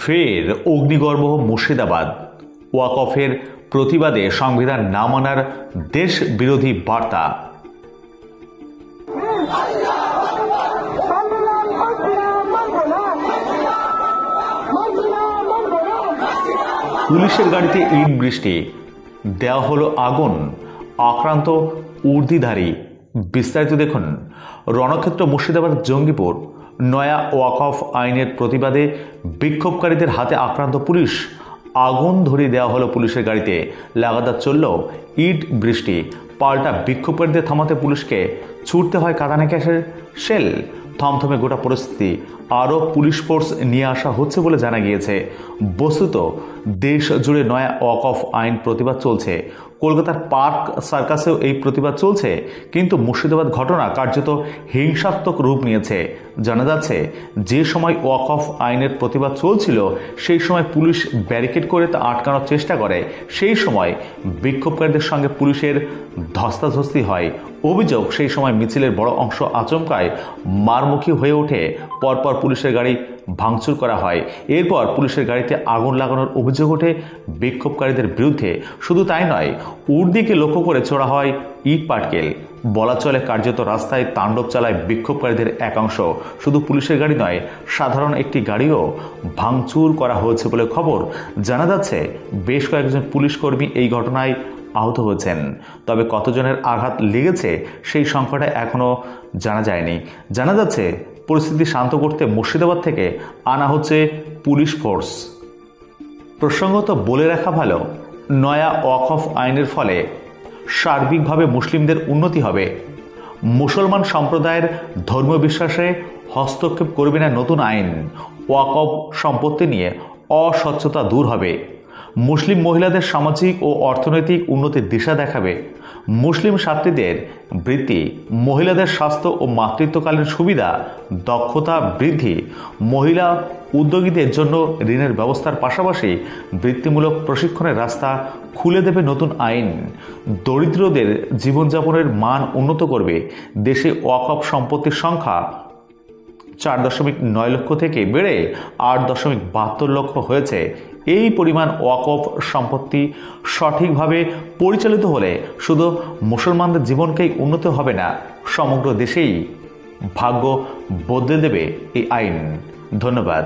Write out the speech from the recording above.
ফের অগ্নিগর্ভ মুর্শিদাবাদ। ওয়াকফের প্রতিবাদে সংবিধান না মানার দেশ বিরোধী বার্তা। পুলিশের গাড়িতে ইট বৃষ্টি। দেওয়া হলো আগুন। আক্রান্ত উর্দিধারী। বিস্তারিত দেখুন। রণক্ষেত্র মুর্শিদাবাদ জঙ্গিপুর নয়া ওয়াকফ আইনের প্রতিবাদে বিক্ষোভকারীদের হাতে আক্রান্ত পুলিশ। আগুন ধরিয়ে দেওয়া হলো পুলিশের গাড়িতে। লাগাতার চলল ইট বৃষ্টি। পাল্টা বিক্ষোভকারীদের থামাতে পুলিশকে ছুটতে হয় কাঁদানে ক্যাশের শেল। থমথমে গোটা পরিস্থিতি। আরও পুলিশ ফোর্স নিয়ে আসা হচ্ছে বলে জানা গিয়েছে। বস্তুত দেশ জুড়ে নয়া ওয়াকফ আইন প্রতিবাদ চলছে। কলকাতার পার্ক সার্কাসেও এই প্রতিবাদ চলছে, কিন্তু মুর্শিদাবাদ ঘটনা কার্যত হিংসাত্মক রূপ নিয়েছে। জানা যাচ্ছে, যে সময় ওয়াকফ আইনের প্রতিবাদ চলছিল, সেই সময় পুলিশ ব্যারিকেড করে তা আটকানোর চেষ্টা করে। সেই সময় বিক্ষোভকারীদের সঙ্গে পুলিশের ধস্তাধস্তি হয়। অভিযোগ, সেই সময় মিছিলের বড় অংশ আচমকায় মারমুখী হয়ে ওঠে। পরপর পুলিশের গাড়ি ভাঙচুর করা হয়। এরপর পুলিশের গাড়িতে আগুন লাগানোর অভিযোগ ওঠে বিক্ষোভকারীদের বিরুদ্ধে। শুধু তাই নয় উর্দিকে লক্ষ্য করে ছোড়া হয় ইট পাটকেল। বলা চলে কার্যত রাস্তায় তাণ্ডব চালায় বিক্ষোভকারীদের একাংশ। শুধু পুলিশের গাড়ি নয়, সাধারণ একটি গাড়িও ভাঙচুর করা হয়েছে বলে খবর জানা যাচ্ছে। বেশ কয়েকজন পুলিশ কর্মী এই ঘটনায় আহত হয়েছেন। তবে কতজনের আঘাত লেগেছে সেই সংখ্যাটা এখনও জানা যায়নি। জানা যাচ্ছে, পরিস্থিতি শান্ত করতে মুর্শিদাবাদ থেকে আনা হচ্ছে পুলিশ ফোর্স। প্রসঙ্গত বলে রাখা ভালো নয়া ওয়াকফ আইনের ফলে সার্বিকভাবে মুসলিমদের উন্নতি হবে। মুসলমান সম্প্রদায়ের ধর্মীয় বিশ্বাসে হস্তক্ষেপ করবে না নতুন আইন। ওয়াকফ সম্পত্তি নিয়ে অস্বচ্ছতা দূর হবে। মুসলিম মহিলাদের সামাজিক ও অর্থনৈতিক উন্নতির দিশা দেখাবে। মুসলিম ছাত্রীদের বৃত্তি, মহিলাদের স্বাস্থ্য ও মাতৃত্বকালীন সুবিধা, দক্ষতা বৃদ্ধি, মহিলা উদ্যোগীদের জন্য ঋণের ব্যবস্থার পাশাপাশি বৃত্তিমূলক প্রশিক্ষণের রাস্তা খুলে দেবে নতুন আইন। দরিদ্রদের জীবনযাপনের মান উন্নত করবে। দেশে ওয়াকফ সম্পত্তির সংখ্যা চার দশমিক নয় লক্ষ থেকে বেড়ে আট দশমিক বাহাত্তর লক্ষ হয়েছে। এই পরিমাণ ওয়াকফ সম্পত্তি সঠিকভাবে পরিচালিত হলে শুধু মুসলমানদের জীবনকেই উন্নত হবে না, সমগ্র দেশেই ভাগ্য বদলে দেবে এই আইন। ধন্যবাদ।